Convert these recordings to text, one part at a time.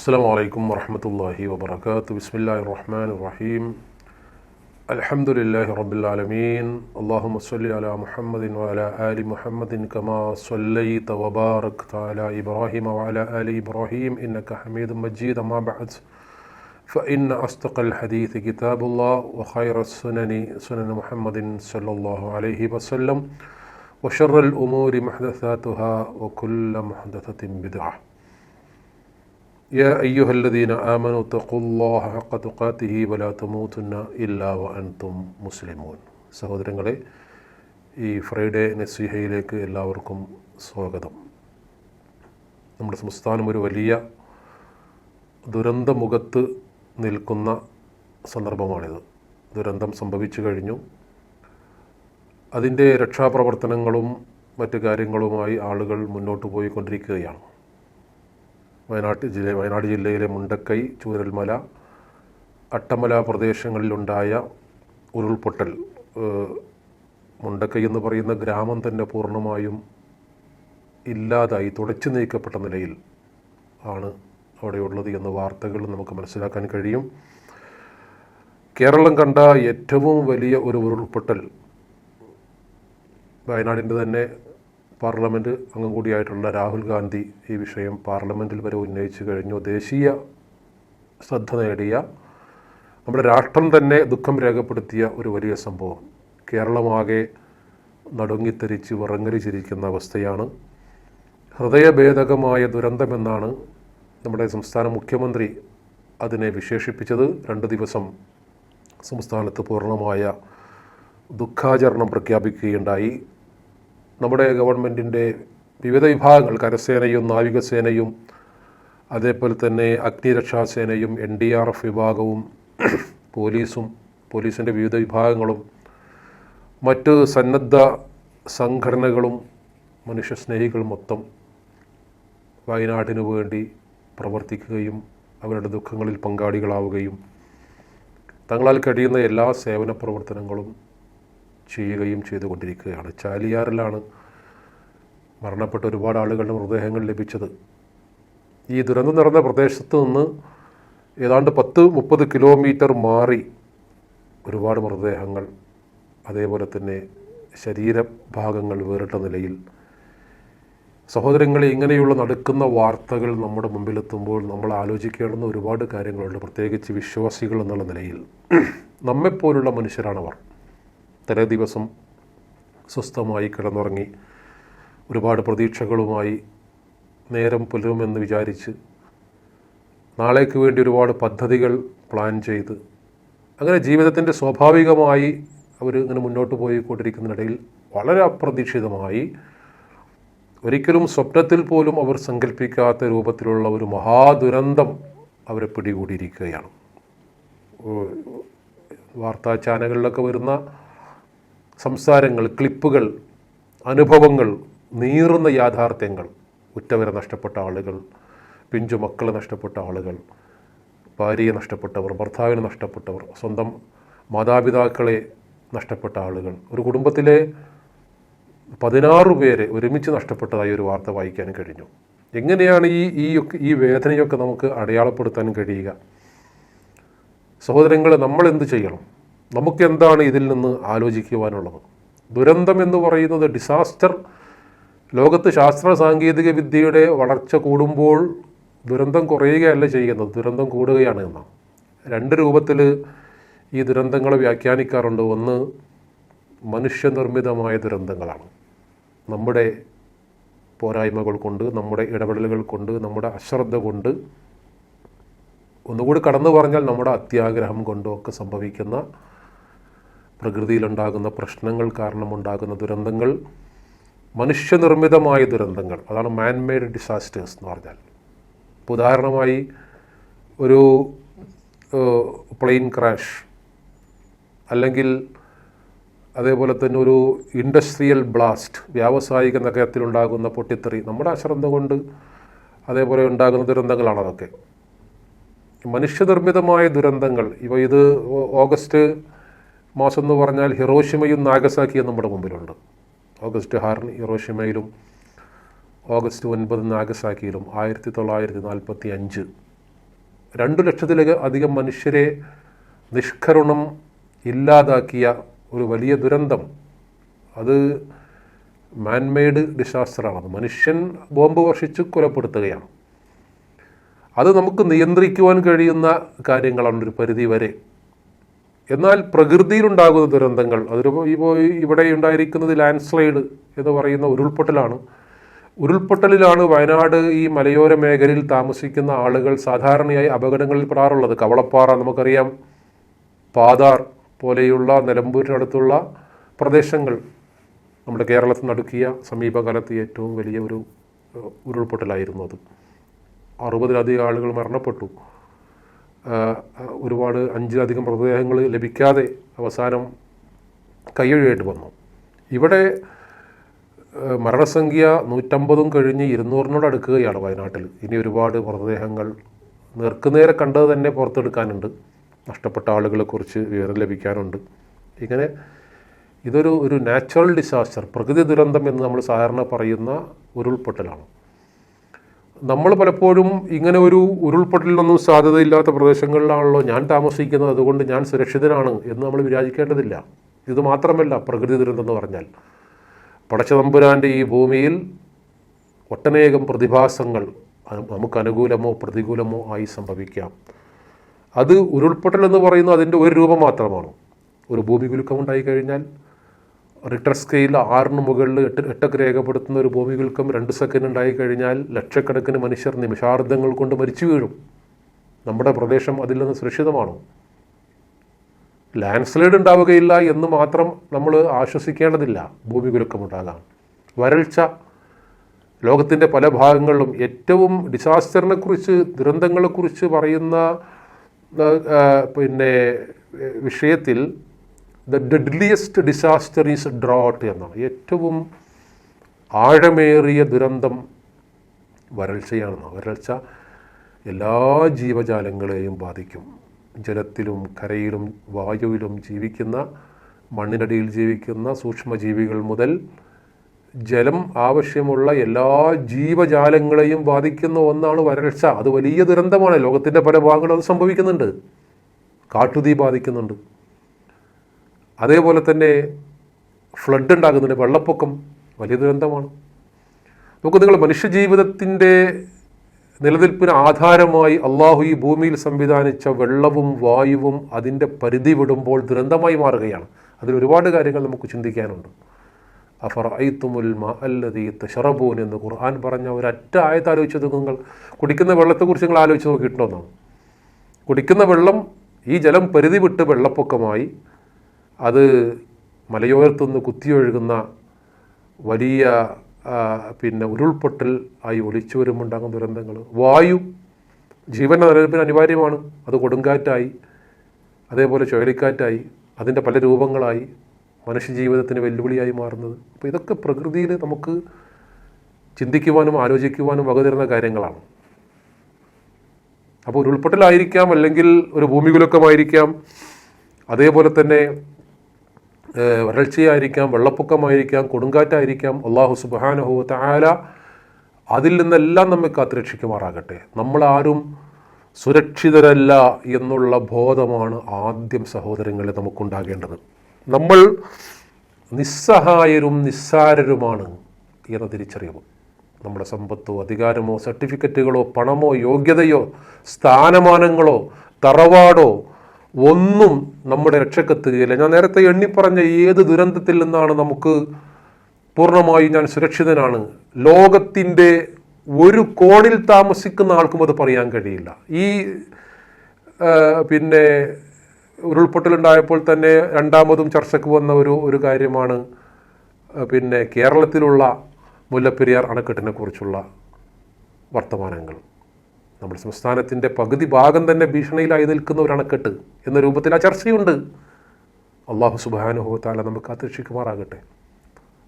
السلام عليكم ورحمة الله وبركاته. بسم الله الرحمن الرحيم. الحمد لله رب العالمين. اللهم صل على محمد وعلى آل محمد كما صليت وباركت على إبراهيم وعلى آل إبراهيم. إنك حميد مجيد. أما بعد فإن أصدق الحديث كتاب الله وخير السنن سنن محمد صلى الله عليه وسلم. وشر الأمور محدثاتها وكل محدثة بدعة. يا أيها الذين آمنوا اتقوا الله حق تقاته ولا تموتن إلا وأنتم مسلمون സഹോദരങ്ങളെ ഈ ഫ്രൈഡേ നസീഹയിലേക്ക് എല്ലാവർക്കും സ്വാഗതം നമ്മുടെ സംസ്ഥാനം ഒരു വലിയ ദുരന്തമുഖത്ത് നിൽക്കുന്ന സന്ദർഭമാണിത് ദുരന്തം സംഭവിച്ചു കഴിഞ്ഞു അതിൻ്റെ രക്ഷാപ്രവർത്തനങ്ങളും മറ്റു കാര്യങ്ങളുമായി ആളുകൾ മുന്നോട്ട് പോയിക്കൊണ്ടിരിക്കുകയാണ് വയനാട്ട് ജില്ല വയനാട് ജില്ലയിലെ മുണ്ടക്കൈ ചൂരൽമല അട്ടമല പ്രദേശങ്ങളിലുണ്ടായ ഉരുൾപൊട്ടൽ മുണ്ടക്കൈ എന്ന് പറയുന്ന ഗ്രാമം തന്നെ പൂർണമായും ഇല്ലാതായി തുടച്ചു നീക്കപ്പെട്ട നിലയിൽ ആണ് അവിടെയുള്ളത് എന്ന വാർത്തകൾ നമുക്ക് മനസ്സിലാക്കാൻ കഴിയും. കേരളം കണ്ട ഏറ്റവും വലിയ ഒരു ഉരുൾപൊട്ടൽ വയനാടിന്റെ തന്നെ പാർലമെന്റ് അംഗം കൂടിയായിട്ടുള്ള രാഹുൽ ഗാന്ധി ഈ വിഷയം പാർലമെന്റിൽ വരെ ഉന്നയിച്ചു കഴിഞ്ഞു. ദേശീയ ശ്രദ്ധ നേടിയ നമ്മുടെ രാഷ്ട്രം തന്നെ ദുഃഖം രേഖപ്പെടുത്തിയ ഒരു വലിയ സംഭവം. കേരളമാകെ നടുങ്ങിത്തെരിച്ച് വിറങ്ങലിച്ചിരിക്കുന്ന അവസ്ഥയാണ്. ഹൃദയഭേദകമായ ദുരന്തമെന്നാണ് നമ്മുടെ സംസ്ഥാന മുഖ്യമന്ത്രി അതിനെ വിശേഷിപ്പിച്ചത്. രണ്ട് ദിവസം സംസ്ഥാനത്ത് പൂർണമായ ദുഃഖാചരണം പ്രഖ്യാപിക്കുകയുണ്ടായി. നമ്മുടെ ഗവൺമെന്റിന്റെ വിവിധ വിഭാഗങ്ങൾ കരസേനയും നാവികസേനയും അതേപോലെ തന്നെ അഗ്നിരക്ഷാസേനയും എൻ ഡി ആർ എഫ് വിഭാഗവും പോലീസും പോലീസിന്റെ വിവിധ വിഭാഗങ്ങളും മറ്റ് സന്നദ്ധ സംഘടനകളും മനുഷ്യസ്നേഹികളും മൊത്തം വയനാട്ടിനു വേണ്ടി പ്രവർത്തിക്കുകയും അവരുടെ ദുഃഖങ്ങളിൽ പങ്കാളികളാവുകയും തങ്ങളാൽ കഴിയുന്ന എല്ലാ സേവന പ്രവർത്തനങ്ങളും ചെയ്യുകയും ചെയ്തുകൊണ്ടിരിക്കുകയാണ്. ചാലിയാറിലാണ് മരണപ്പെട്ട ഒരുപാട് ആളുകളുടെ മൃതദേഹങ്ങൾ ലഭിച്ചത്. ഈ ദുരന്തം നടന്ന പ്രദേശത്ത് നിന്ന് ഏതാണ്ട് പത്ത് മുപ്പത് കിലോമീറ്റർ മാറി ഒരുപാട് മൃതദേഹങ്ങൾ അതേപോലെ തന്നെ ശരീരഭാഗങ്ങൾ വേറിട്ട നിലയിൽ. സഹോദരങ്ങളെ ഇങ്ങനെയുള്ള നടക്കുന്ന വാർത്തകൾ നമ്മുടെ മുമ്പിലെത്തുമ്പോൾ നമ്മൾ ആലോചിക്കേണ്ടുന്ന ഒരുപാട് കാര്യങ്ങളുണ്ട് പ്രത്യേകിച്ച് വിശ്വാസികൾ എന്നുള്ള നിലയിൽ. നമ്മെപ്പോലുള്ള മനുഷ്യരാണവർ തലേ ദിവസം സ്വസ്ഥമായി കിടന്നുറങ്ങി ഒരുപാട് പ്രതീക്ഷകളുമായി നേരം പുലരുമെന്ന് വിചാരിച്ച് നാളേക്ക് വേണ്ടി ഒരുപാട് പദ്ധതികൾ പ്ലാൻ ചെയ്ത് അങ്ങനെ ജീവിതത്തിന്റെ സ്വാഭാവികമായി അവർ ഇങ്ങനെ മുന്നോട്ട് പോയിക്കൊണ്ടിരിക്കുന്നതിനിടയിൽ വളരെ അപ്രതീക്ഷിതമായി ഒരിക്കലും സ്വപ്നത്തിൽ പോലും അവർ സങ്കല്പിക്കാത്ത രൂപത്തിലുള്ള ഒരു മഹാദുരന്തം അവരെ പിടികൂടിയിരിക്കുകയാണ്. വാർത്താ ചാനലുകളിലൊക്കെ വരുന്ന സംസാരങ്ങൾ ക്ലിപ്പുകൾ അനുഭവങ്ങൾ നീറുന്ന യാഥാർത്ഥ്യങ്ങൾ. ഉറ്റവരെ നഷ്ടപ്പെട്ട ആളുകൾ പിഞ്ചു മക്കളെ നഷ്ടപ്പെട്ട ആളുകൾ ഭാര്യയെ നഷ്ടപ്പെട്ടവർ ഭർത്താവിനെ നഷ്ടപ്പെട്ടവർ സ്വന്തം മാതാപിതാക്കളെ നഷ്ടപ്പെട്ട ആളുകൾ. ഒരു കുടുംബത്തിലെ പതിനാറ് പേരെ ഒരുമിച്ച് നഷ്ടപ്പെട്ടതായി ഒരു വാർത്ത വായിക്കാൻ കഴിഞ്ഞു. എങ്ങനെയാണ് ഈ ഈ ഈ വേദനയൊക്കെ നമുക്ക് അടയാളപ്പെടുത്താൻ കഴിയുക? സഹോദരങ്ങളെ നമ്മൾ എന്ത് ചെയ്യണം? നമുക്ക് എന്താണ് ഇതിൽ നിന്ന് ആലോചിക്കുവാനുള്ളത്? ദുരന്തം എന്ന് പറയുന്നത് ഡിസാസ്റ്റർ ലോകത്ത് ശാസ്ത്ര സാങ്കേതിക വിദ്യയുടെ വളർച്ച കൂടുമ്പോൾ ദുരന്തം കുറയുകയല്ല ചെയ്യുന്നത്. ദുരന്തം കൂടുകയാണ് എന്നാണ് രണ്ട് രൂപത്തിൽ ഈ ദുരന്തങ്ങളെ വ്യാഖ്യാനിക്കാറുണ്ട്. ഒന്ന് മനുഷ്യനിർമ്മിതമായ ദുരന്തങ്ങളാണ്. നമ്മുടെ പോരായ്മകൾ കൊണ്ട് നമ്മുടെ ഇടപെടലുകൾ കൊണ്ട് നമ്മുടെ അശ്രദ്ധ കൊണ്ട് ഒന്നുകൂടി കടന്നു പറഞ്ഞാൽ നമ്മുടെ അത്യാഗ്രഹം കൊണ്ടും ഒക്കെ സംഭവിക്കുന്ന പ്രകൃതിയിലുണ്ടാകുന്ന പ്രശ്നങ്ങൾ കാരണമുണ്ടാകുന്ന ദുരന്തങ്ങൾ മനുഷ്യനിർമ്മിതമായ ദുരന്തങ്ങൾ. അതാണ് മാൻമെയ്ഡ് ഡിസാസ്റ്റേഴ്സ് എന്ന് പറഞ്ഞാൽ. ഇപ്പോൾ ഉദാഹരണമായി ഒരു പ്ലെയിൻ ക്രാഷ് അല്ലെങ്കിൽ അതേപോലെ തന്നെ ഒരു ഇൻഡസ്ട്രിയൽ ബ്ലാസ്റ്റ് വ്യാവസായിക നഗരത്തിലുണ്ടാകുന്ന പൊട്ടിത്തെറി നമ്മുടെ അശ്രദ്ധ കൊണ്ട് അതേപോലെ ഉണ്ടാകുന്ന ദുരന്തങ്ങളാണ് അതൊക്കെ. മനുഷ്യനിർമ്മിതമായ ദുരന്തങ്ങൾ. ഇവ ഇത് ഓഗസ്റ്റ് മാസം എന്ന് പറഞ്ഞാൽ ഹിറോഷിമയും നാഗസാക്കിയും നമ്മുടെ മുമ്പിലുണ്ട്. ഓഗസ്റ്റ് ആറിന് ഹിറോഷിമയിലും ഓഗസ്റ്റ് ഒൻപത് നാഗസാക്കിയിലും ആയിരത്തി തൊള്ളായിരത്തി നാൽപ്പത്തി അഞ്ച് രണ്ടു ലക്ഷത്തിലേക്ക് അധികം മനുഷ്യരെ നിഷ്കരുണം ഇല്ലാതാക്കിയ ഒരു വലിയ ദുരന്തം. അത് മാൻമെയ്ഡ് ഡിസാസ്റ്ററാണ്. മനുഷ്യൻ ബോംബ് വർഷിച്ച് കൊലപ്പെടുത്തുകയാണ്. അത് നമുക്ക് നിയന്ത്രിക്കുവാൻ കഴിയുന്ന കാര്യങ്ങളാണ് ഒരു പരിധി വരെ എന്നാൽ പ്രകൃതിയിലുണ്ടാകുന്ന ദുരന്തങ്ങൾ അതൊരു ഇപ്പോൾ ഇവിടെ ഉണ്ടായിരിക്കുന്നത് ലാൻഡ് സ്ലൈഡ് എന്ന് പറയുന്ന ഉരുൾപൊട്ടലാണ്. ഉരുൾപൊട്ടലിലാണ് വയനാട് ഈ മലയോര മേഖലയിൽ താമസിക്കുന്ന ആളുകൾ സാധാരണയായി അപകടങ്ങളിൽ പെടാറുള്ളത്. കവളപ്പാറ നമുക്കറിയാം പാതാർ പോലെയുള്ള നിലമ്പൂരിനടുത്തുള്ള പ്രദേശങ്ങൾ നമ്മുടെ കേരളത്തിൽ നടുക്കിയ സമീപകാലത്ത് ഏറ്റവും വലിയ ഒരു ഉരുൾപൊട്ടലായിരുന്നു അത്. അറുപതിലധികം ആളുകൾ മരണപ്പെട്ടു. ഒരുപാട് അഞ്ചിലധികം മൃതദേഹങ്ങൾ ലഭിക്കാതെ അവസാനം കൈയൊഴിയേണ്ടി വന്നു. ഇവിടെ മരണസംഖ്യ നൂറ്റമ്പതും കഴിഞ്ഞ് ഇരുന്നൂറിനോട് അടുക്കുകയാണ് വയനാട്ടിൽ. ഇനി ഒരുപാട് മൃതദേഹങ്ങൾ നേർക്കുനേരെ കണ്ടത് തന്നെ പുറത്തെടുക്കാനുണ്ട്. നഷ്ടപ്പെട്ട ആളുകളെക്കുറിച്ച് വിവരം ലഭിക്കാനുണ്ട്. ഇങ്ങനെ ഇതൊരു ഒരു നാച്ചുറൽ ഡിസാസ്റ്റർ പ്രകൃതി ദുരന്തം എന്ന് നമ്മൾ സാധാരണ പറയുന്ന ഉരുൾപൊട്ടലാണ്. നമ്മൾ പലപ്പോഴും ഇങ്ങനെ ഒരു ഉരുൾപൊട്ടലിനൊന്നും സാധ്യതയില്ലാത്ത പ്രദേശങ്ങളിലാണല്ലോ ഞാൻ താമസിക്കുന്നത്. അതുകൊണ്ട് ഞാൻ സുരക്ഷിതനാണ് എന്ന് നമ്മൾ വിചാരിക്കേണ്ടതില്ല. ഇത് മാത്രമല്ല പ്രകൃതി ദുരന്തം എന്ന് പറഞ്ഞാൽ. പടച്ചതമ്പുരാന്റെ ഈ ഭൂമിയിൽ ഒട്ടനേകം പ്രതിഭാസങ്ങൾ നമുക്ക് അനുകൂലമോ പ്രതികൂലമോ ആയി സംഭവിക്കാം. അത് ഉരുൾപൊട്ടൽ എന്ന് പറയുന്നത് അതിന്റെ ഒരു രൂപം മാത്രമാണ്. ഒരു ഭൂമി കുലുക്കം ഉണ്ടായി ഉണ്ടായിക്കഴിഞ്ഞാൽ റിക്ടർ സ്കെയിൽ ആറിന് മുകളിൽ എട്ട് എട്ടൊക്കെ രേഖപ്പെടുത്തുന്ന ഒരു ഭൂമികൾക്കും രണ്ട് സെക്കൻഡ് ഉണ്ടായി കഴിഞ്ഞാൽ ലക്ഷക്കണക്കിന് മനുഷ്യർ നിമിഷാർദ്ധങ്ങൾ കൊണ്ട് മരിച്ചു വീഴും. നമ്മുടെ പ്രദേശം അതിൽ നിന്ന് സുരക്ഷിതമാണോ. ലാൻഡ്സ്ലൈഡ് ഉണ്ടാവുകയില്ല എന്ന് മാത്രം നമ്മൾ ആശ്വസിക്കേണ്ടതില്ല. ഭൂമികുലുക്കമുണ്ടാകാം വരൾച്ച. ലോകത്തിന്റെ പല ഭാഗങ്ങളിലും ഏറ്റവും ഡിസാസ്റ്ററിനെ കുറിച്ച് ദുരന്തങ്ങളെക്കുറിച്ച് പറയുന്ന പിന്നെ വിഷയത്തിൽ the deadliest disaster is drought എന്നാണ്. ഏറ്റവും ആഴമേറിയ ദുരന്തം വരൾച്ചയാണെന്ന്. വരൾച്ച എല്ലാ ജീവജാലങ്ങളെയും ബാധിക്കും. ജലത്തിലും കരയിലും വായുവിലും ജീവിക്കുന്ന മണ്ണിനടിയിൽ ജീവിക്കുന്ന സൂക്ഷ്മജീവികൾ മുതൽ ജലം ആവശ്യമുള്ള എല്ലാ ജീവജാലങ്ങളെയും ബാധിക്കുന്ന ഒന്നാണ് വരൾച്ച. അത് വലിയ ദുരന്തമാണ്. ലോകത്തിന്റെ പല ഭാഗങ്ങളും അത് സംഭവിക്കുന്നുണ്ട്. കാട്ടുതീ ബാധിക്കുന്നുണ്ട്. അതേപോലെ തന്നെ ഫ്ലഡ് ഉണ്ടാകുന്നുണ്ട് വെള്ളപ്പൊക്കം വലിയ ദുരന്തമാണ്. നമുക്ക് നിങ്ങൾ മനുഷ്യജീവിതത്തിന്റെ നിലനിൽപ്പിന് ആധാരമായി അള്ളാഹു ഈ ഭൂമിയിൽ സംവിധാനിച്ച വെള്ളവും വായുവും അതിന്റെ പരിധി വിടുമ്പോൾ ദുരന്തമായി മാറുകയാണ്. അതിൽ ഒരുപാട് കാര്യങ്ങൾ നമുക്ക് ചിന്തിക്കാനുണ്ട്. അഫർ ഐത്തുമുൽ മ അല്ലതീ തഷറബൂൻ എന്ന് ഖുർആൻ പറഞ്ഞ ഒരൊറ്റ ആയത്ത് ആലോചിച്ചത് നിങ്ങൾ. കുടിക്കുന്ന വെള്ളത്തെക്കുറിച്ച് നിങ്ങൾ ആലോചിച്ച് നോക്കിയിട്ടുണ്ടോ? കുടിക്കുന്ന വെള്ളം ഈ ജലം പരിധി വിട്ട് വെള്ളപ്പൊക്കമായി. അത് മലയോരത്തുനിന്ന് കുത്തിയൊഴുകുന്ന വലിയ പിന്നെ ഉരുൾപൊട്ടൽ ആയി ഒലിച്ചു വരുമ്പോണ്ടാകുന്ന ദുരന്തങ്ങൾ. വായു ജീവൻ നിലനിൽപ്പിന് അനിവാര്യമാണ്. അത് കൊടുങ്കാറ്റായി അതേപോലെ ചുഴലിക്കാറ്റായി അതിന്റെ പല രൂപങ്ങളായി മനുഷ്യജീവിതത്തിന് വെല്ലുവിളിയായി മാറുന്നത്. അപ്പോൾ ഇതൊക്കെ പ്രകൃതിയിൽ നമുക്ക് ചിന്തിക്കുവാനും ആലോചിക്കുവാനും വകതരുന്ന കാര്യങ്ങളാണ്. അപ്പോൾ ഉരുൾപൊട്ടലായിരിക്കാം അല്ലെങ്കിൽ ഒരു ഭൂമികുലക്കമായിരിക്കാം അതേപോലെ തന്നെ വരൾച്ചയായിരിക്കാം വെള്ളപ്പൊക്കമായിരിക്കാം കൊടുങ്കാറ്റായിരിക്കാം. അള്ളാഹു സുബാനഹു താല അതിൽ നിന്നെല്ലാം നമ്മെ കാത്തുരക്ഷിക്കുമാറാകട്ടെ. നമ്മളാരും സുരക്ഷിതരല്ല എന്നുള്ള ബോധമാണ് ആദ്യം സഹോദരങ്ങളെ നമുക്കുണ്ടാകേണ്ടത്. നമ്മൾ നിസ്സഹായരും നിസ്സാരരുമാണ് എന്ന തിരിച്ചറിവ്. നമ്മുടെ സമ്പത്തോ അധികാരമോ സർട്ടിഫിക്കറ്റുകളോ പണമോ യോഗ്യതയോ സ്ഥാനമാനങ്ങളോ തറവാടോ ഒന്നും നമ്മുടെ രക്ഷക്കെത്തുകയില്ല ഞാൻ നേരത്തെ എണ്ണിപ്പറഞ്ഞ ഏത് ദുരന്തത്തിൽ നിന്നാണ് നമുക്ക് പൂർണമായി ഞാൻ സുരക്ഷിതനാണ്? ലോകത്തിന്റെ ഒരു കോണിൽ താമസിക്കുന്ന ആൾക്കും അത് പറയാൻ കഴിയില്ല. ഈ പിന്നെ ഉരുൾപൊട്ടലുണ്ടായപ്പോൾ തന്നെ രണ്ടാമതും ചർച്ചയ്ക്ക് വന്ന ഒരു ഒരു കാര്യമാണ് പിന്നെ കേരളത്തിലുള്ള മുല്ലപ്പെരിയാർ അണക്കെട്ടിനെ കുറിച്ചുള്ള വർത്തമാനങ്ങൾ. നമ്മുടെ സംസ്ഥാനത്തിന്റെ പകുതി ഭാഗം തന്നെ ഭീഷണിയിലായി നിൽക്കുന്ന ഒരു അണക്കെട്ട് എന്ന രൂപത്തിൽ ആ ചർച്ചയുണ്ട്. അള്ളാഹു സുബാനുഭവത്താല നമുക്ക് കാത്തിരക്ഷിക്കുമാറാകട്ടെ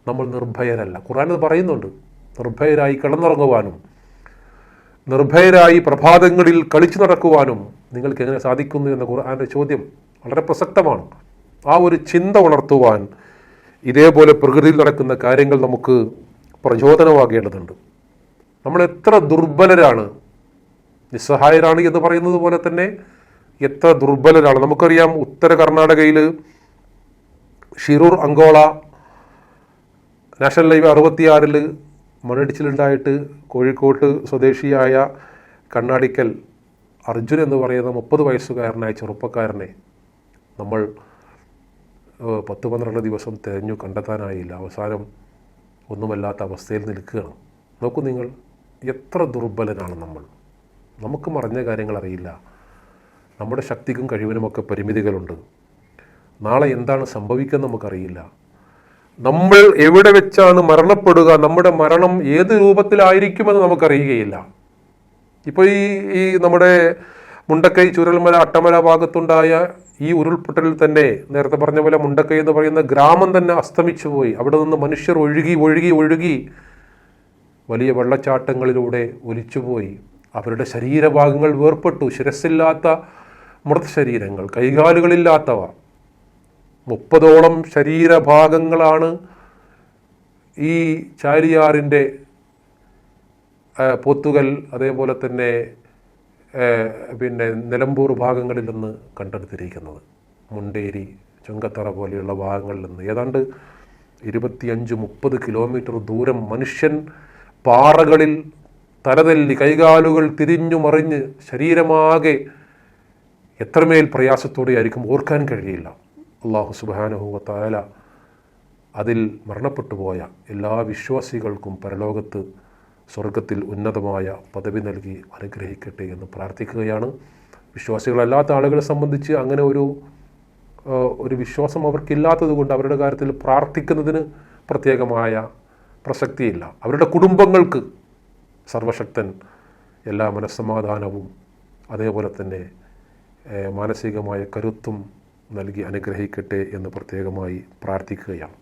നമ്മൾ നിർഭയരല്ല. അത് പറയുന്നുണ്ട്. നിർഭയരായി കിടന്നുറങ്ങുവാനും നിർഭയരായി പ്രഭാതങ്ങളിൽ കളിച്ചു നടക്കുവാനും നിങ്ങൾക്ക് എങ്ങനെ സാധിക്കുന്നു എന്ന ഖുർആാന്റെ ചോദ്യം വളരെ പ്രസക്തമാണ്. ആ ഒരു ചിന്ത ഉണർത്തുവാൻ ഇതേപോലെ പ്രകൃതിയിൽ നടക്കുന്ന കാര്യങ്ങൾ നമുക്ക് പ്രചോദനമാകേണ്ടതുണ്ട്. നമ്മൾ എത്ര ദുർബലരാണ് നിസ്സഹായരാണ് എന്ന് പറയുന്നത് പോലെ തന്നെ എത്ര ദുർബലരാണ്. നമുക്കറിയാം ഉത്തര കർണാടകയിൽ ഷിറൂർ അങ്കോള നാഷണൽ ഹൈവേ അറുപത്തിയാറിൽ മണ്ണിടിച്ചിലുണ്ടായിട്ട് കോഴിക്കോട്ട് സ്വദേശിയായ കണ്ണാടിക്കൽ അർജുൻ എന്ന് പറയുന്ന മുപ്പത് വയസ്സുകാരനായ ചെറുപ്പക്കാരനെ നമ്മൾ പത്ത് പന്ത്രണ്ട് ദിവസം തിരഞ്ഞു കണ്ടെത്താനായില്ല. അവസാനം ഒന്നുമല്ലാത്ത അവസ്ഥയിൽ നിൽക്കുകയാണ്. നോക്കൂ നിങ്ങൾ എത്ര ദുർബലനാണ് നമ്മൾ. നമുക്ക് മറഞ്ഞ കാര്യങ്ങൾ അറിയില്ല. നമ്മുടെ ശക്തിക്കും കഴിവിനുമൊക്കെ പരിമിതികളുണ്ട്. നാളെ എന്താണ് സംഭവിക്കുക നമുക്കറിയില്ല. നമ്മൾ എവിടെ വെച്ചാണ് മരണപ്പെടുക നമ്മുടെ മരണം ഏത് രൂപത്തിലായിരിക്കുമെന്ന് നമുക്കറിയുകയില്ല. ഇപ്പോൾ ഈ ഈ നമ്മുടെ മുണ്ടക്കൈ ചുരൽമല അട്ടമല ഭാഗത്തുണ്ടായ ഈ ഉരുൾപൊട്ടലിൽ തന്നെ നേരത്തെ പറഞ്ഞ പോലെ മുണ്ടക്കൈ എന്ന് പറയുന്ന ഗ്രാമം തന്നെ അസ്തമിച്ചു പോയി. അവിടെ നിന്ന് മനുഷ്യർ ഒഴുകി ഒഴുകി ഒഴുകി വലിയ വെള്ളച്ചാട്ടങ്ങളിലൂടെ ഒലിച്ചുപോയി അവരുടെ ശരീരഭാഗങ്ങൾ വേർപെട്ടു ശിരസ്സില്ലാത്ത മൃതശരീരങ്ങൾ കൈകാലുകളില്ലാത്തവ. മുപ്പതോളം ശരീരഭാഗങ്ങളാണ് ഈ ചാരിയാറിന്റെ പോത്തുകൽ അതേപോലെ തന്നെ പിന്നെ നിലമ്പൂർ ഭാഗങ്ങളിൽ നിന്ന് കണ്ടെടുത്തിരിക്കുന്നത്. മുണ്ടേരി ചുങ്കത്തറ പോലെയുള്ള ഭാഗങ്ങളിൽ നിന്ന്. ഏതാണ്ട് ഇരുപത്തിയഞ്ച് മുപ്പത് കിലോമീറ്റർ ദൂരം മനുഷ്യൻ പാറകളിൽ തലതല്ലി കൈകാലുകൾ തിരിഞ്ഞു മറിഞ്ഞ് ശരീരമാകെ എത്രമേൽ പ്രയാസത്തോടെ ആയിരിക്കും ഓർക്കാൻ കഴിയില്ല. അള്ളാഹു സുബാനുഭവത്തായ അതിൽ മരണപ്പെട്ടു പോയ എല്ലാ വിശ്വാസികൾക്കും പരലോകത്ത് സ്വർഗത്തിൽ ഉന്നതമായ പദവി നൽകി അനുഗ്രഹിക്കട്ടെ എന്ന് പ്രാർത്ഥിക്കുകയാണ്. വിശ്വാസികളല്ലാത്ത ആളുകളെ സംബന്ധിച്ച് അങ്ങനെ ഒരു ഒരു വിശ്വാസം അവർക്കില്ലാത്തത് കൊണ്ട് അവരുടെ കാര്യത്തിൽ പ്രാർത്ഥിക്കുന്നതിന് പ്രത്യേകമായ പ്രസക്തിയില്ല. അവരുടെ കുടുംബങ്ങൾക്ക് സർവശക്തൻ എല്ലാ മനസ്സമാധാനവും അതേപോലെ തന്നെ മാനസികമായ കരുത്തും നൽകി അനുഗ്രഹിക്കട്ടെ എന്ന് പ്രത്യേകമായി പ്രാർത്ഥിക്കുകയാണ്.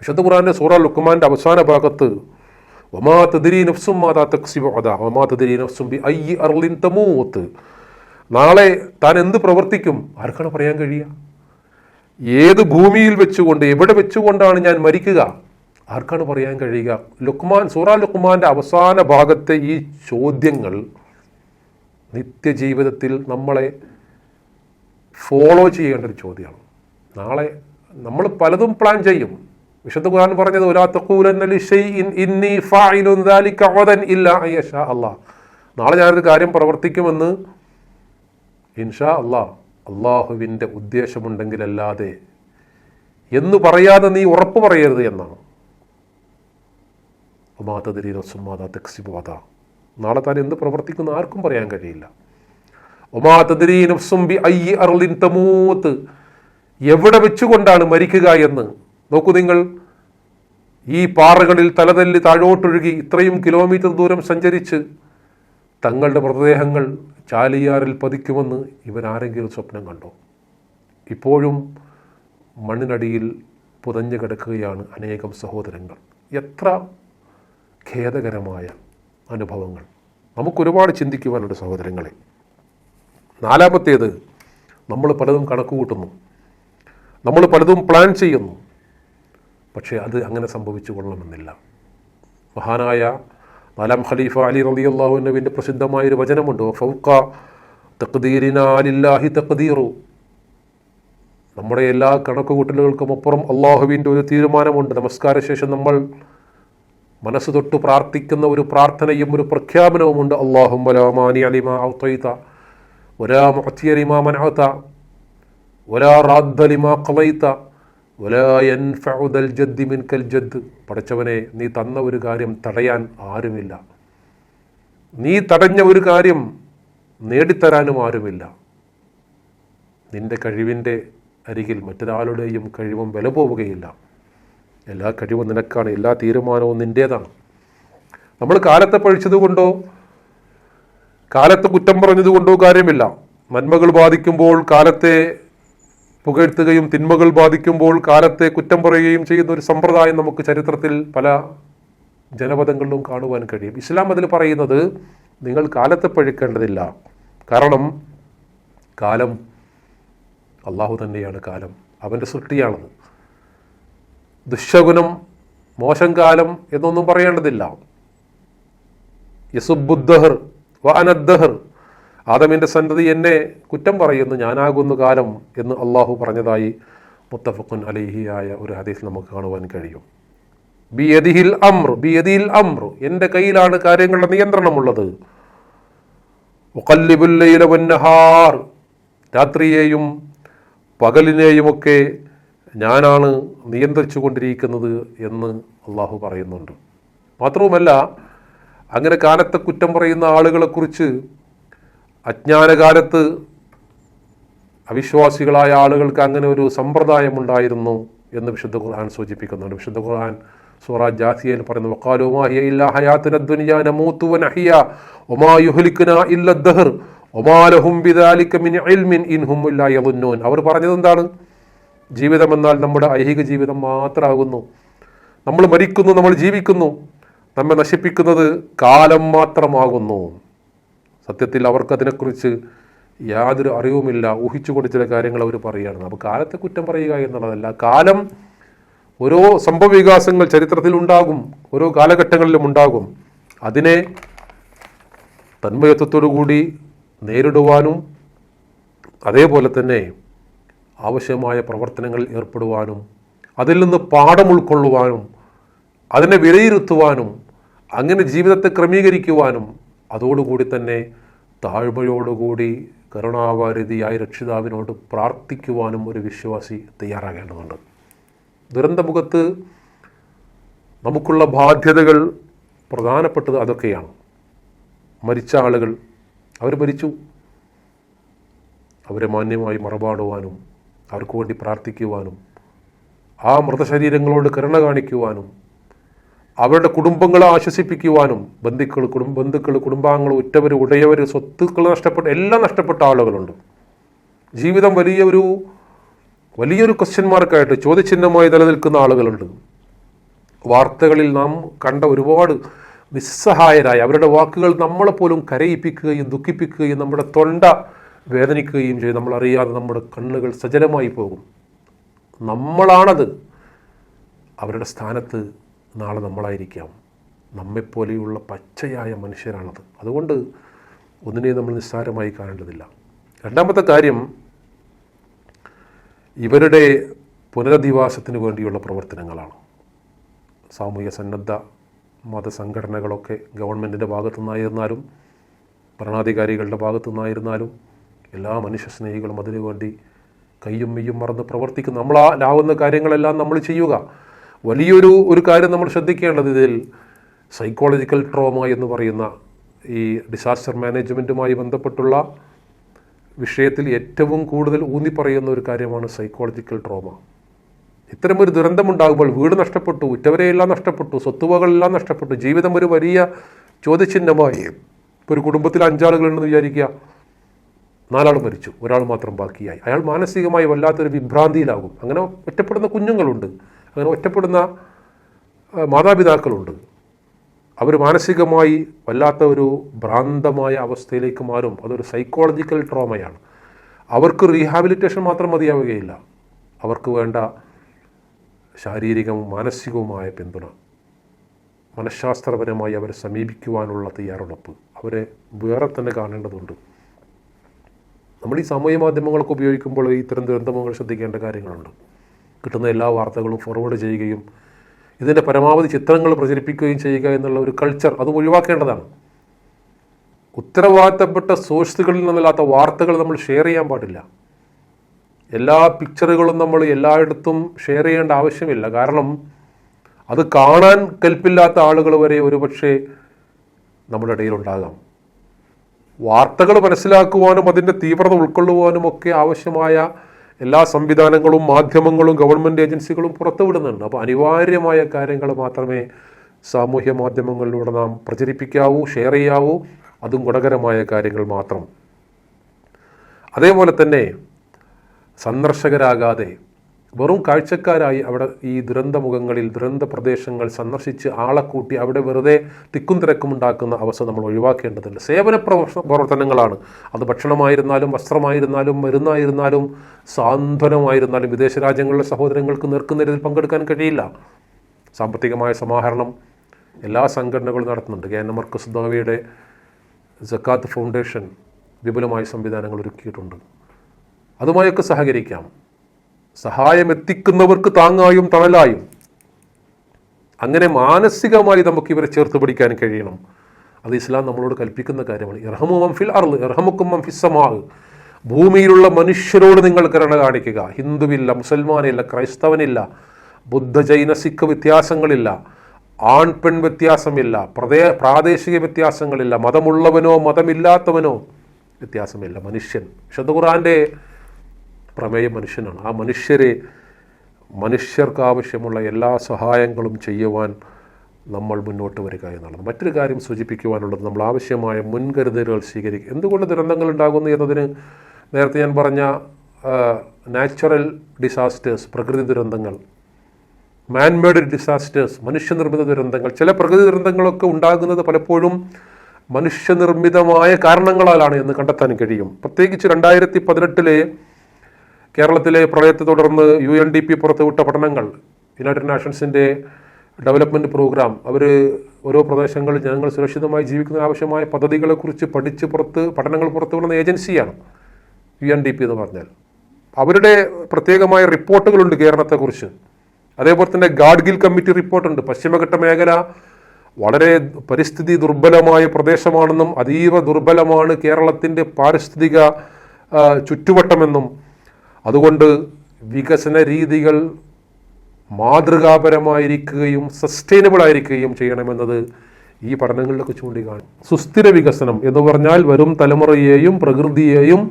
വിശുദ്ധ ഖുറാന്റെ സൂറ ലുക്കുമാന്റെ അവസാന ഭാഗത്ത് ഒമാ തദിരി നഫ്സും മാതാ തക്സിബു അതാ ഒമാ തദിരി നഫ്സും ബി ഐ അർലിൻ തമൂത്ത്. നാളെ താൻ എന്ത് പ്രവർത്തിക്കും? ആർക്കാണ് പറയാൻ കഴിയുക? ഏത് ഭൂമിയിൽ വെച്ചുകൊണ്ട് എവിടെ വെച്ചുകൊണ്ടാണ് ഞാൻ മരിക്കുക? ആർക്കാണ് പറയാൻ കഴിയുക? ലുക്മാൻ സൂറ ലുക്മാന്റെ അവസാന ഭാഗത്തെ ഈ ചോദ്യങ്ങൾ നിത്യജീവിതത്തിൽ നമ്മളെ ഫോളോ ചെയ്യേണ്ട ഒരു ചോദ്യമാണ്. നാളെ നമ്മൾ പലതും പ്ലാൻ ചെയ്യും. വിശുദ്ധ ഖുർആൻ പറഞ്ഞത് അള്ളാ. നാളെ ഞാനൊരു കാര്യം പ്രവർത്തിക്കുമെന്ന് ഇൻഷാ അള്ളാ അള്ളാഹുവിന്റെ ഉദ്ദേശമുണ്ടെങ്കിലല്ലാതെ എന്ന് പറയാതെ നീ ഉറപ്പ് പറയരുത് എന്നാണ്. ഒമാതതിരി റസുമാത തെക്സിബോധ നാളെ താൻ എന്ത് പ്രവർത്തിക്കുന്ന ആർക്കും പറയാൻ കഴിയില്ല. തമൂത്ത്. എവിടെ വെച്ചുകൊണ്ടാണ് മരിക്കുക എന്ന് നോക്കൂ നിങ്ങൾ. ഈ പാറകളിൽ തലതല്ലി താഴോട്ടൊഴുകി ഇത്രയും കിലോമീറ്റർ ദൂരം സഞ്ചരിച്ച് തങ്ങളുടെ മൃതദേഹങ്ങൾ ചാലിയാറിൽ പതിക്കുമെന്ന് ഇവരാരെങ്കിലും സ്വപ്നം കണ്ടോ? ഇപ്പോഴും മണ്ണിനടിയിൽ പുതഞ്ഞു കിടക്കുകയാണ് അനേകം സഹോദരങ്ങൾ. എത്ര ഖേദകരമായ അനുഭവങ്ങൾ. നമുക്കൊരുപാട് ചിന്തിക്കുവാനുണ്ട് സഹോദരങ്ങളെ. നാലാമത്തേത് നമ്മൾ പലതും കണക്ക് കൂട്ടുന്നു നമ്മൾ പലതും പ്ലാൻ ചെയ്യുന്നു. പക്ഷേ അത് അങ്ങനെ സംഭവിച്ചു കൊള്ളണമെന്നില്ല. മഹാനായ നാലാം ഖലീഫ അലി റബി അള്ളാഹുവിന്റെ പ്രസിദ്ധമായൊരു വചനമുണ്ട്. ഫൗക്ക തക്ദീരിനാലില്ലാഹി തക്ദീറു നമ്മുടെ എല്ലാ കണക്കുകൂട്ടലുകൾക്കും അപ്പുറം അള്ളാഹുവിന്റെ ഒരു തീരുമാനമുണ്ട്. നമസ്കാരശേഷം നമ്മൾ മനസ്സ് തൊട്ട് പ്രാർത്ഥിക്കുന്ന ഒരു പ്രാർത്ഥനയും ഒരു പ്രഖ്യാപനവുമുണ്ട്. അള്ളാഹും വലാമാനി അലിമ ഔത്തൈത വലാ മുഅത്തിയ മനാത്ത വലാ റാദ്ദ ലിമാ ഖളൈത വലാ ജദ്ദി മിൻകൽ ജദ് പഠിച്ചവനെ നീ തന്ന ഒരു കാര്യം തടയാൻ ആരുമില്ല. നീ തടഞ്ഞ ഒരു കാര്യം നേടിത്തരാനും ആരുമില്ല. നിന്റെ കഴിവിന്റെ അരികിൽ മറ്റൊരാളുടെയും കഴിവും വില പോവുകയില്ല. എല്ലാ കഴിവും നിനക്കാണ് എല്ലാ തീരുമാനവും നിന്റേതാണ് നമ്മൾ കാലത്തെ പഴിച്ചതുകൊണ്ടോ കാലത്ത് കുറ്റം പറഞ്ഞതുകൊണ്ടോ കാര്യമില്ല. നന്മകൾ ബാധിക്കുമ്പോൾ കാലത്തെ പുകഴ്ത്തുകയും തിന്മകൾ ബാധിക്കുമ്പോൾ കാലത്തെ കുറ്റം പറയുകയും ചെയ്യുന്ന ഒരു സമ്പ്രദായം നമുക്ക് ചരിത്രത്തിൽ പല ജനപദങ്ങളിലും കാണുവാൻ കഴിയും. ഇസ്ലാം അതിൽ പറയുന്നത് നിങ്ങൾ കാലത്തെ പഴിക്കേണ്ടതില്ല. കാരണം കാലം അള്ളാഹു തന്നെയാണ് കാലം. അവന്റെ സൃഷ്ടിയാണത്. ദുശകുനം മോശം കാലം എന്നൊന്നും പറയേണ്ടതില്ല. യസുബുദ്ദഹർ വ അനദ്ദഹർ ആദമിന്റെ സന്തതി എന്നെ കുറ്റം പറയുന്നു ഞാനാകുന്നു കാലം എന്ന് അള്ളാഹു പറഞ്ഞതായി മുത്തഫഖുൻ അലിഹിയായ ഒരു ഹദീസ് നമുക്ക് കാണുവാൻ കഴിയും. ബി എതിഹിൽ അമ്രു ബി ബിയദിൽ അമ്ര എന്റെ കയ്യിലാണ് കാര്യങ്ങളുടെ നിയന്ത്രണമുള്ളത്. വന്നഹാർ രാത്രിയെയും പകലിനെയുമൊക്കെ ഞാനാണ് നിയന്ത്രിച്ചു കൊണ്ടിരിക്കുന്നത് എന്ന് അള്ളാഹു പറയുന്നുണ്ട്. മാത്രവുമല്ല അങ്ങനെ കാലത്തെ കുറ്റം പറയുന്ന ആളുകളെക്കുറിച്ച് അജ്ഞാനകാലത്ത് അവിശ്വാസികളായ ആളുകൾക്ക് അങ്ങനെ ഒരു സമ്പ്രദായമുണ്ടായിരുന്നു എന്ന് വിശുദ്ധ ഖുർആൻ സൂചിപ്പിക്കുന്നുണ്ട്. വിശുദ്ധ ഖുർആൻ സൂറ ജാസിയൻ പറയുന്നു വക്കാലുമാഹിയ ഇല്ല ഇല്ല ഇൽമിൻ ഇല്ല അവർ പറഞ്ഞത് എന്താണ്? ജീവിതം എന്നാൽ നമ്മുടെ ഐഹിക ജീവിതം മാത്രമാകുന്നു നമ്മൾ മരിക്കുന്നു നമ്മൾ ജീവിക്കുന്നു. നമ്മെ നശിപ്പിക്കുന്നത് കാലം മാത്രമാകുന്നു. സത്യത്തിൽ അവർക്കതിനെക്കുറിച്ച് യാതൊരു അറിവുമില്ല. ഊഹിച്ചുകൊണ്ട് ചില കാര്യങ്ങൾ അവർ പറയുകയാണ്. അപ്പോൾ കാലത്തെ കുറ്റം പറയുക എന്നുള്ളതല്ല. കാലം ഓരോ സംഭവവികാസങ്ങൾ ചരിത്രത്തിൽ ഉണ്ടാകും. ഓരോ കാലഘട്ടങ്ങളിലും ഉണ്ടാകും. അതിനെ തന്മയത്വത്തോടു കൂടി നേരിടുവാനും അതേപോലെ തന്നെ ആവശ്യമായ പ്രവർത്തനങ്ങളിൽ ഏർപ്പെടുവാനും അതിൽ നിന്ന് പാഠം ഉൾക്കൊള്ളുവാനും അതിനെ വിലയിരുത്തുവാനും അങ്ങനെ ജീവിതത്തെ ക്രമീകരിക്കുവാനും അതോടുകൂടി തന്നെ താഴ്മയോടുകൂടി കരുണാവാരിതിയായ രക്ഷിതാവിനോട് പ്രാർത്ഥിക്കുവാനും ഒരു വിശ്വാസി തയ്യാറാകേണ്ടതുണ്ട്. ദുരന്തമുഖത്ത് നമുക്കുള്ള ബാധ്യതകൾ പ്രധാനപ്പെട്ടത് അതൊക്കെയാണ്. മരിച്ച ആളുകൾ അവർ മരിച്ചു. അവരെ മാന്യമായി മറപാടുവാനും അവർക്ക് വേണ്ടി പ്രാർത്ഥിക്കുവാനും ആ മൃതശരീരങ്ങളോട് കരുണ കാണിക്കുവാനും അവരുടെ കുടുംബങ്ങളെ ആശ്വസിപ്പിക്കുവാനും ബന്ധുക്കൾ കുടുംബ ബന്ധുക്കൾ കുടുംബാംഗങ്ങൾ ഉറ്റവർ ഉടയവർ സ്വത്തുക്കൾ നഷ്ടപ്പെട്ട എല്ലാം നഷ്ടപ്പെട്ട ആളുകളുണ്ട്. ജീവിതം വലിയ ഒരു വലിയൊരു ക്വസ്റ്റ്യൻ മാർക്കായിട്ട് ചോദ്യചിഹ്നമായി നിലനിൽക്കുന്ന ആളുകളുണ്ട്. വാർത്തകളിൽ നാം കണ്ട ഒരുപാട് നിസ്സഹായരായ അവരുടെ വാക്കുകൾ നമ്മളെപ്പോലും കരയിപ്പിക്കുകയും ദുഃഖിപ്പിക്കുകയും നമ്മുടെ തൊണ്ട വേദനിക്കുകയും ചെയ്യും. നമ്മളറിയാതെ നമ്മുടെ കണ്ണുകൾ സജലമായി പോകും. നമ്മളാണത്. അവരുടെ സ്ഥാനത്ത് നാളെ നമ്മളായിരിക്കാം. നമ്മെപ്പോലെയുള്ള പച്ചയായ മനുഷ്യരാണത്. അതുകൊണ്ട് ഒന്നിനെയും നമ്മൾ നിസ്സാരമായി കാണേണ്ടതില്ല. രണ്ടാമത്തെ കാര്യം ഇവരുടെ പുനരധിവാസത്തിന് വേണ്ടിയുള്ള പ്രവർത്തനങ്ങളാണ്. സാമൂഹ്യ സന്നദ്ധ മതസംഘടനകളൊക്കെ ഗവൺമെന്റിന്റെ ഭാഗത്തു നിന്നായിരുന്നാലും ഭരണാധികാരികളുടെ ഭാഗത്തു നിന്നായിരുന്നാലും എല്ലാ മനുഷ്യസ്നേഹികളും അതിനുവേണ്ടി കയ്യും മെയ്യും മറന്ന് പ്രവർത്തിക്കും നമ്മളാവുന്ന കാര്യങ്ങളെല്ലാം നമ്മൾ ചെയ്യുക. വലിയൊരു ഒരു കാര്യം നമ്മൾ ശ്രദ്ധിക്കേണ്ടത് ഇതിൽ സൈക്കോളജിക്കൽ ട്രോമ എന്ന് പറയുന്ന ഈ ഡിസാസ്റ്റർ മാനേജ്മെന്റുമായി ബന്ധപ്പെട്ടുള്ള വിഷയത്തിൽ ഏറ്റവും കൂടുതൽ ഊന്നി പറയുന്ന ഒരു കാര്യമാണ് സൈക്കോളജിക്കൽ ട്രോമ ഇത്തരമൊരു ദുരന്തമുണ്ടാകുമ്പോൾ വീട് നഷ്ടപ്പെട്ടു ഉറ്റവരെയെല്ലാം നഷ്ടപ്പെട്ടു സ്വത്തുവകളെല്ലാം നഷ്ടപ്പെട്ടു ജീവിതം ഒരു വലിയ ചോദ്യചിഹ്നമായി. ഇപ്പോൾ ഒരു കുടുംബത്തിൽ അഞ്ചാളുകളുണ്ടെന്ന് വിചാരിക്കുക. നാലാൾ മരിച്ചു. ഒരാൾ മാത്രം ബാക്കിയായി. അയാൾ മാനസികമായി വല്ലാത്തൊരു വിഭ്രാന്തിയിലാകും. അങ്ങനെ ഒറ്റപ്പെടുന്ന കുഞ്ഞുങ്ങളുണ്ട്. അങ്ങനെ ഒറ്റപ്പെടുന്ന മാതാപിതാക്കളുണ്ട്. അവർ മാനസികമായി വല്ലാത്ത ഒരു ഭ്രാന്തമായ അവസ്ഥയിലേക്ക് മാറും. അതൊരു സൈക്കോളജിക്കൽ ട്രോമയാണ് അവർക്ക് റീഹാബിലിറ്റേഷൻ മാത്രം മതിയാവുകയില്ല. അവർക്ക് വേണ്ട ശാരീരികവും മാനസികവുമായ പിന്തുണ. മനഃശാസ്ത്രപരമായി അവരെ സമീപിക്കുവാനുള്ള തയ്യാറെടുപ്പ്. അവരെ വേറെ തന്നെ കാണേണ്ടതുണ്ട്. നമ്മൾ ഈ സാമൂഹ്യ മാധ്യമങ്ങളൊക്കെ ഉപയോഗിക്കുമ്പോൾ ഇത്തരം ദുരന്തങ്ങൾ ശ്രദ്ധിക്കേണ്ട കാര്യങ്ങളുണ്ട്. കിട്ടുന്ന എല്ലാ വാർത്തകളും ഫോർവേഡ് ചെയ്യുകയും ഇതിന്റെ പരമാവധി ചിത്രങ്ങൾ പ്രചരിപ്പിക്കുകയും ചെയ്യുക എന്നുള്ള ഒരു കൾച്ചർ അത് ഒഴിവാക്കേണ്ടതാണ്. ഉത്തരവാദിത്തപ്പെട്ട സോഴ്സുകളിൽ നിന്നല്ലാത്ത വാർത്തകൾ നമ്മൾ ഷെയർ ചെയ്യാൻ പാടില്ല. എല്ലാ പിക്ചറുകളും നമ്മൾ എല്ലായിടത്തും ഷെയർ ചെയ്യേണ്ട ആവശ്യമില്ല. കാരണം അത് കാണാൻ കൽപ്പില്ലാത്ത ആളുകൾ വരെ ഒരുപക്ഷെ നമ്മുടെ ഇടയിലുണ്ടാകാം വാർത്തകൾ മനസ്സിലാക്കുവാനും അതിന്റെ തീവ്രത ഉൾക്കൊള്ളുവാനും ഒക്കെ ആവശ്യമായ എല്ലാ സംവിധാനങ്ങളും മാധ്യമങ്ങളും ഗവൺമെന്റ് ഏജൻസികളും പുറത്തുവിടുന്നുണ്ട്. അപ്പോൾ അനിവാര്യമായ കാര്യങ്ങൾ മാത്രമേ സാമൂഹ്യ മാധ്യമങ്ങളിലൂടെ നാം പ്രചരിപ്പിക്കാവൂ ഷെയർ ചെയ്യാവൂ. അതും ഗുണകരമായ കാര്യങ്ങൾ മാത്രം. അതേപോലെ തന്നെ സന്ദർശകരാകാതെ വെറും കാഴ്ചക്കാരായി അവിടെ ഈ ദുരന്ത മുഖങ്ങളിൽ ദുരന്ത പ്രദേശങ്ങൾ സന്ദർശിച്ച് ആളെ കൂട്ടി അവിടെ വെറുതെ തിക്കും തിരക്കും ഉണ്ടാക്കുന്ന അവസ്ഥ നമ്മൾ ഒഴിവാക്കേണ്ടതുണ്ട്. സേവന പ്രവർത്തനങ്ങളാണ്. അത് ഭക്ഷണമായിരുന്നാലും വസ്ത്രമായിരുന്നാലും മരുന്നായിരുന്നാലും സാന്ത്വനമായിരുന്നാലും വിദേശ രാജ്യങ്ങളിലെ സഹോദരങ്ങൾക്ക് നേർക്കുനേരത്തിൽ പങ്കെടുക്കാൻ കഴിയില്ല. സാമ്പത്തികമായ സമാഹരണം എല്ലാ സംഘടനകളും നടത്തുന്നുണ്ട്. കെ. എൻ. എം ദാവിയുടെ ജക്കാത്ത് ഫൗണ്ടേഷൻ വിപുലമായ സംവിധാനങ്ങൾ ഒരുക്കിയിട്ടുണ്ട്. അതുമായൊക്കെ സഹകരിക്കാം. സഹായം എത്തിക്കുന്നവർക്ക് താങ്ങായും തണലായും. അങ്ങനെ മാനസികമായി നമുക്ക് ഇവരെ ചേർത്ത് പിടിക്കാൻ കഴിയണം. അത് ഇസ്ലാം നമ്മളോട് കൽപ്പിക്കുന്ന കാര്യമാണ്. ഇർഹമു മംഫിൽ അർൾ ഇർഹമുക്കും മംഫിസമാവ് ഭൂമിയിലുള്ള മനുഷ്യരോട് നിങ്ങൾ കരുണ കാണിക്കുക. ഹിന്ദുവില്ല മുസൽമാനില്ല ക്രൈസ്തവനില്ല ബുദ്ധ ജൈന സിഖ് വ്യത്യാസങ്ങളില്ല ആൺ പെൺ വ്യത്യാസമില്ല പ്രദേ പ്രാദേശിക വ്യത്യാസങ്ങളില്ല മതമുള്ളവനോ മതമില്ലാത്തവനോ വ്യത്യാസമില്ല. മനുഷ്യൻ വിശുദ്ധ ഖുർആന്റെ പ്രമേയം മനുഷ്യനാണ്. ആ മനുഷ്യരെ മനുഷ്യർക്കാവശ്യമുള്ള എല്ലാ സഹായങ്ങളും ചെയ്യുവാൻ നമ്മൾ മുന്നോട്ട് വരിക എന്നുള്ളത് മറ്റൊരു കാര്യം സൂചിപ്പിക്കുവാനുള്ളത് നമ്മൾ ആവശ്യമായ മുൻകരുതലുകൾ സ്വീകരിക്കുക. എന്തുകൊണ്ട് ദുരന്തങ്ങൾ ഉണ്ടാകുന്നു എന്നതിന് നേരത്തെ ഞാൻ പറഞ്ഞ നാച്ചുറൽ ഡിസാസ്റ്റേഴ്സ് പ്രകൃതി ദുരന്തങ്ങൾ മാൻമേഡ് ഡിസാസ്റ്റേഴ്സ് മനുഷ്യനിർമ്മിത ദുരന്തങ്ങൾ ചില പ്രകൃതി ദുരന്തങ്ങളൊക്കെ ഉണ്ടാകുന്നത് പലപ്പോഴും മനുഷ്യനിർമ്മിതമായ കാരണങ്ങളാലാണ് എന്ന് കണ്ടെത്താൻ കഴിയും. പ്രത്യേകിച്ച് രണ്ടായിരത്തി പതിനെട്ടിലെ കേരളത്തിലെ പ്രളയത്തെ തുടർന്ന് യു എൻ ഡി പി പുറത്തുവിട്ട പഠനങ്ങൾ യുണൈറ്റഡ് നാഷൻസിന്റെ ഡെവലപ്മെന്റ് പ്രോഗ്രാം അവർ ഓരോ പ്രദേശങ്ങളിൽ ജനങ്ങൾ സുരക്ഷിതമായി ജീവിക്കുന്ന ആവശ്യമായ പദ്ധതികളെക്കുറിച്ച് പഠിച്ച് പുറത്ത് പഠനങ്ങൾ പുറത്തുവിടുന്ന ഏജൻസിയാണ് യു എൻ ഡി പി എന്ന് പറഞ്ഞാൽ. അവരുടെ പ്രത്യേകമായ റിപ്പോർട്ടുകളുണ്ട് കേരളത്തെക്കുറിച്ച്. അതേപോലെ തന്നെ ഗാഡ്ഗിൽ കമ്മിറ്റി റിപ്പോർട്ടുണ്ട്. പശ്ചിമഘട്ട മേഖല വളരെ പരിസ്ഥിതി ദുർബലമായ പ്രദേശമാണെന്നും അതീവ ദുർബലമാണ് കേരളത്തിന്റെ പാരിസ്ഥിതിക ചുറ്റുവട്ടമെന്നും അതുകൊണ്ട് വികസന രീതികൾ മാതൃകാപരമായിരിക്കുകയും സസ്റ്റൈനബിൾ ആയിരിക്കുകയും ചെയ്യണമെന്നത് ഈ പഠനങ്ങളിലൊക്കെ ചൂണ്ടിക്കാണും. സുസ്ഥിര വികസനം എന്ന് പറഞ്ഞാൽ വരും തലമുറയെയും പ്രകൃതിയെയും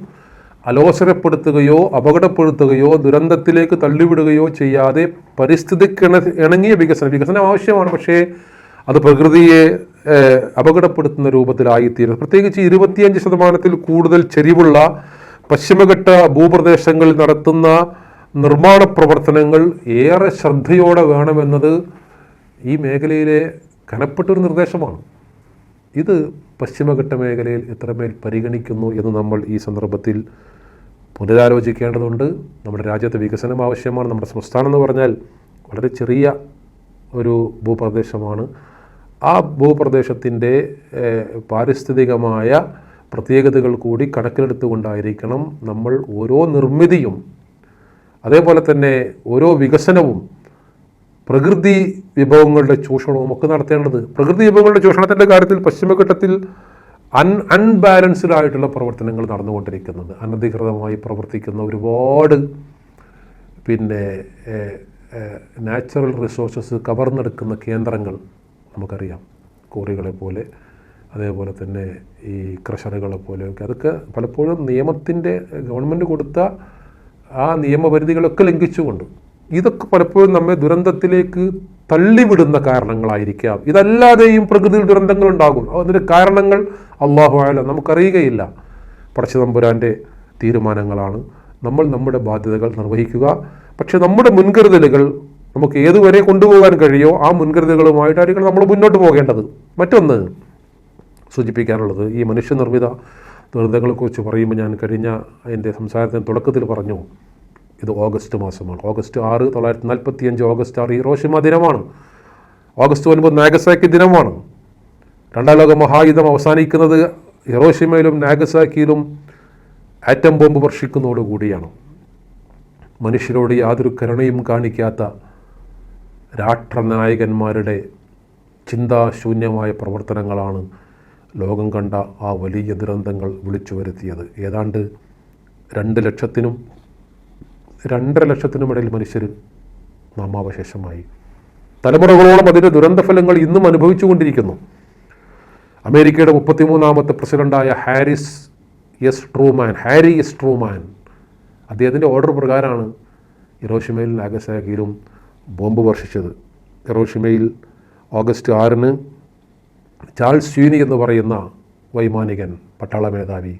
അലോസരപ്പെടുത്തുകയോ അപകടപ്പെടുത്തുകയോ ദുരന്തത്തിലേക്ക് തള്ളിവിടുകയോ ചെയ്യാതെ പരിസ്ഥിതിക്ക് ഇണങ്ങിയ വികസനം. വികസനം ആവശ്യമാണ് പക്ഷേ അത് പ്രകൃതിയെ അപകടപ്പെടുത്തുന്ന രൂപത്തിലായിത്തീരുന്നു. പ്രത്യേകിച്ച് ഇരുപത്തിയഞ്ച് ശതമാനത്തിൽ കൂടുതൽ ചെരിവുള്ള പശ്ചിമഘട്ട ഭൂപ്രദേശങ്ങളിൽ നടത്തുന്ന നിർമ്മാണ പ്രവർത്തനങ്ങൾ ഏറെ ശ്രദ്ധയോടെ വേണമെന്നത് ഈ മേഖലയിലെ കനപ്പെട്ടൊരു നിർദ്ദേശമാണ്. ഇത് പശ്ചിമഘട്ട മേഖലയിൽ എത്രമേൽ പരിഗണിക്കുന്നു എന്ന് നമ്മൾ ഈ സന്ദർഭത്തിൽ പുനരാലോചിക്കേണ്ടതുണ്ട്. നമ്മുടെ രാജ്യത്തെ വികസനം ആവശ്യമാണ്. നമ്മുടെ സംസ്ഥാനം എന്ന് പറഞ്ഞാൽ വളരെ ചെറിയ ഒരു ഭൂപ്രദേശമാണ്. ആ ഭൂപ്രദേശത്തിന്റെ പാരിസ്ഥിതികമായ പ്രത്യേകതകൾ കൂടി കണക്കിലെടുത്തുകൊണ്ടായിരിക്കണം നമ്മൾ ഓരോ നിർമ്മിതിയും അതേപോലെ തന്നെ ഓരോ വികസനവും പ്രകൃതി വിഭവങ്ങളുടെ ചൂഷണവും ഒക്കെ നടത്തേണ്ടത്. പ്രകൃതി വിഭവങ്ങളുടെ ചൂഷണത്തിന്റെ കാര്യത്തിൽ പശ്ചിമഘട്ടത്തിൽ അൺ അൺബാലൻസ്ഡ് ആയിട്ടുള്ള പ്രവർത്തനങ്ങൾ നടന്നുകൊണ്ടിരിക്കുന്നത്. അനധികൃതമായി പ്രവർത്തിക്കുന്ന ഒരുപാട് പിന്നെ നാച്ചുറൽ റിസോഴ്സസ് കവർന്നെടുക്കുന്ന കേന്ദ്രങ്ങൾ നമുക്കറിയാം. കോറികളെ പോലെ അതേപോലെ തന്നെ ഈ ക്രഷറുകളെ പോലെയൊക്കെ. അതൊക്കെ പലപ്പോഴും നിയമത്തിന്റെ ഗവൺമെന്റ് കൊടുത്ത ആ നിയമപരിധികളൊക്കെ ലംഘിച്ചുകൊണ്ട് ഇതൊക്കെ പലപ്പോഴും നമ്മെ ദുരന്തത്തിലേക്ക് തള്ളിവിടുന്ന കാരണങ്ങളായിരിക്കാം. ഇതല്ലാതെയും പ്രകൃതി ദുരന്തങ്ങൾ ഉണ്ടാകും അതിന്റെ കാരണങ്ങൾ അള്ളാഹു ആയാലും നമുക്കറിയുകയില്ല. പടച്ചതമ്പുരാന്റെ തീരുമാനങ്ങളാണ് നമ്മൾ നമ്മുടെ ബാധ്യതകൾ നിർവഹിക്കുക. പക്ഷെ നമ്മുടെ മുൻകരുതലുകൾ നമുക്ക് ഏതുവരെ കൊണ്ടുപോകാൻ കഴിയോ ആ മുൻകരുതലുകളുമായിട്ടായിരിക്കണം നമ്മൾ മുന്നോട്ട് പോകേണ്ടത്. മറ്റൊന്ന് സൂചിപ്പിക്കാനുള്ളത്. ഈ മനുഷ്യനിർമ്മിത ദുരന്തങ്ങളെക്കുറിച്ച് പറയുമ്പോൾ ഞാൻ കഴിഞ്ഞ എന്റെ സംസാരത്തിന് തുടക്കത്തിൽ പറഞ്ഞു ഇത് ഓഗസ്റ്റ് മാസമാണ്. ഓഗസ്റ്റ് ആറ് തൊള്ളായിരത്തി നാൽപ്പത്തി അഞ്ച് ഓഗസ്റ്റ് ആറ് ഹീറോഷിമ ദിനമാണ്. ഓഗസ്റ്റ് ഒൻപത് നാഗസാക്കി ദിനമാണ്. രണ്ടാം ലോക മഹായുദ്ധം അവസാനിക്കുന്നത് ഹിറോഷിമയിലും നാഗസാക്കിയിലും ആറ്റം ബോംബ് വർഷിക്കുന്നതോടുകൂടിയാണ് മനുഷ്യരോട് യാതൊരു കരുണയും കാണിക്കാത്ത രാഷ്ട്രനായകന്മാരുടെ ചിന്താശൂന്യമായ പ്രവർത്തനങ്ങളാണ് ലോകം കണ്ട ആ വലിയ ദുരന്തങ്ങൾ വിളിച്ചു വരുത്തിയത്. ഏതാണ്ട് രണ്ട് ലക്ഷത്തിനും രണ്ടര ലക്ഷത്തിനും ഇടയിൽ മനുഷ്യർ നാമാവശേഷമായി. തലമുറകളോളം അതിന്റെ ദുരന്തഫലങ്ങൾ ഇന്നും അനുഭവിച്ചുകൊണ്ടിരിക്കുന്നു അമേരിക്കയുടെ മുപ്പത്തിമൂന്നാമത്തെ പ്രസിഡന്റായ Harris S Truman Harry S Truman അദ്ദേഹത്തിന്റെ ഓർഡർ പ്രകാരമാണ് ഇറോഷിമയിൽ നാഗസാക്കിയിലും ബോംബ് വർഷിച്ചത്. ഇറോഷിമയിൽ ഓഗസ്റ്റ് ആറിന് ചാൾസ് സ്വീനി എന്ന് പറയുന്ന വൈമാനികൻ പട്ടാള മേധാവി.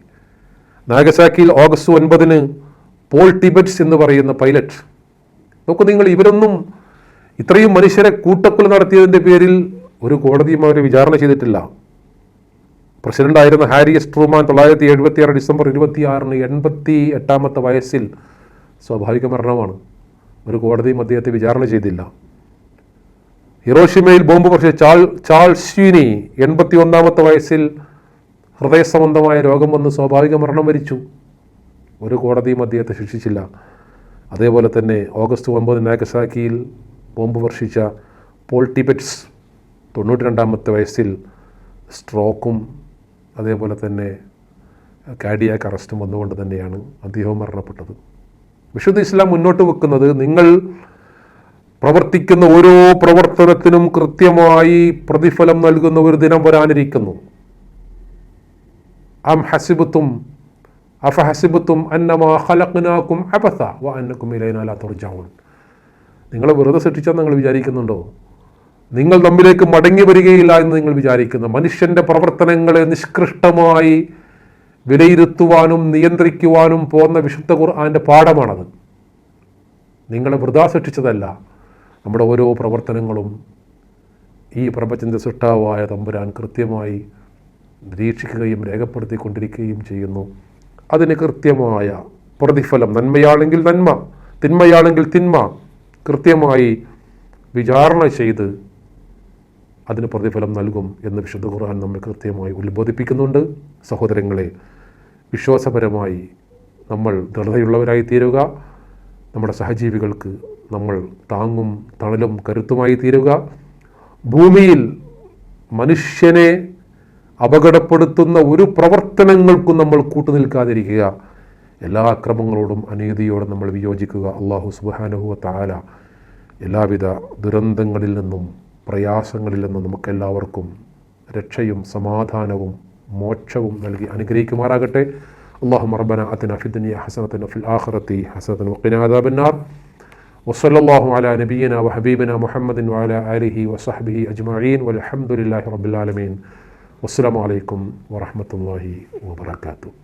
നാഗസാക്കിയിൽ ഓഗസ്റ്റ് ഒൻപതിന് പോൾ ടിബറ്റ്സ് എന്ന് പറയുന്ന പൈലറ്റ്. നോക്കൂ നിങ്ങൾ ഇവരൊന്നും ഇത്രയും മനുഷ്യരെ കൂട്ടക്കൊല നടത്തിയതിന്റെ പേരിൽ ഒരു കോടതിയും അവരെ വിചാരണ ചെയ്തിട്ടില്ല. പ്രസിഡന്റായിരുന്ന ഹാരി എസ് ട്രൂമാൻ തൊള്ളായിരത്തി എഴുപത്തി ആറ് ഡിസംബർ ഇരുപത്തി ആറിന് എൺപത്തി എട്ടാമത്തെ വയസ്സിൽ സ്വാഭാവിക മരണമാണ്. ഒരു കോടതിയും അദ്ദേഹത്തെ വിചാരണ ചെയ്തില്ല. ഹിറോഷിമയിൽ ബോംബ് വർഷിച്ച ചാൾ ചാൾസ് സ്വീനി എൺപത്തി ഒന്നാമത്തെ വയസ്സിൽ ഹൃദയ സംബന്ധമായ രോഗം വന്ന് സ്വാഭാവിക മരണം വരിച്ചു. ഒരു കോടതിയും അദ്ദേഹത്തെ ശിക്ഷിച്ചില്ല. അതേപോലെ തന്നെ ഓഗസ്റ്റ് ഒമ്പത് നാഗസാക്കിയിൽ ബോംബ് വർഷിച്ച പോൾ ടിബറ്റ്സ് തൊണ്ണൂറ്റി രണ്ടാമത്തെ വയസ്സിൽ സ്ട്രോക്കും അതേപോലെ തന്നെ കാഡിയാക്ക് അറസ്റ്റും വന്നുകൊണ്ട് തന്നെയാണ് അദ്ദേഹം മരണപ്പെട്ടത്. വിശുദ്ധ ഇസ്ലാം മുന്നോട്ട് വെക്കുന്നത് നിങ്ങൾ പ്രവർത്തിക്കുന്ന ഓരോ പ്രവർത്തനത്തിനും കൃത്യമായി പ്രതിഫലം നൽകുന്ന ഒരു ദിനം വരാനിരിക്കുന്നു. അം ഹസിബത്തും അഫ ഹസിബത്തും അന്നമാ ഖലഖ്നാക്കും അബസ വ അന്നക്കും ഇലൈനാ ലാ തുർജഊൻ. നിങ്ങളെ വെറുതെ സൃഷ്ടിച്ചാൽ നിങ്ങൾ വിചാരിക്കുന്നുണ്ടോ? നിങ്ങൾ തമ്മിലേക്ക് മടങ്ങി വരികയില്ല എന്ന് നിങ്ങൾ വിചാരിക്കുന്നു. മനുഷ്യന്റെ പ്രവർത്തനങ്ങളെ നിഷ്കൃഷ്ടമായി വിലയിരുത്തുവാനും നിയന്ത്രിക്കുവാനും പോകുന്ന വിശുദ്ധ ഖുർആാന്റെ പാഠമാണത്. നിങ്ങളെ വൃതാ സൃഷ്ടിച്ചതല്ല. നമ്മുടെ ഓരോ പ്രവർത്തനങ്ങളും ഈ പ്രപഞ്ചന്റെ സൃഷ്ടാവായ തമ്പുരാൻ കൃത്യമായി നിരീക്ഷിക്കുകയും രേഖപ്പെടുത്തിക്കൊണ്ടിരിക്കുകയും ചെയ്യുന്നു. അതിന് കൃത്യമായ പ്രതിഫലം നന്മയാണെങ്കിൽ നന്മ തിന്മയാണെങ്കിൽ തിന്മ കൃത്യമായി വിചാരണ ചെയ്ത് അതിന് പ്രതിഫലം നൽകും എന്ന് വിശുദ്ധ ഖുർആൻ നമ്മെ കൃത്യമായി ഉത്ബോധിപ്പിക്കുന്നുണ്ട്. സഹോദരങ്ങളെ വിശ്വാസപരമായി നമ്മൾ ദൃഢതയുള്ളവരായി തീരുക നമ്മുടെ സഹജീവികൾക്ക് നമ്മൾ താങ്ങും തണലും കരുത്തുമായി തീരുക. ഭൂമിയിൽ മനുഷ്യനെ അപകടപ്പെടുത്തുന്ന ഒരു പ്രവർത്തനങ്ങൾക്കും നമ്മൾ കൂട്ടുനിൽക്കാതിരിക്കുക. എല്ലാ അക്രമങ്ങളോടും അനീതിയോടും നമ്മൾ വിയോജിക്കുക. അള്ളാഹു സുബാനുഹു താല എല്ലാവിധ ദുരന്തങ്ങളിൽ നിന്നും പ്രയാസങ്ങളിൽ നിന്നും നമുക്കെല്ലാവർക്കും രക്ഷയും സമാധാനവും മോക്ഷവും നൽകി അനുഗ്രഹിക്കുമാറാകട്ടെ. അള്ളാഹു മറബന അതിന ഫിദ്നിയ ഹസനത്തിൻ ഫിൽ ആഖിറത്തി ഹസനത്തിൻ വഖിന അദാബന്നാർ വസ്സല്ലാഹു അല നബീന വഹബീബന മുഹമ്മദിൻ വാല അലിഹി വസഹബിഹി അജ്മീൻ വലഹമുല്ലാഹി റബുലാലമീൻ വസ്സലാമലൈക്കും വറഹമത്തല്ലാഹി വാത്തു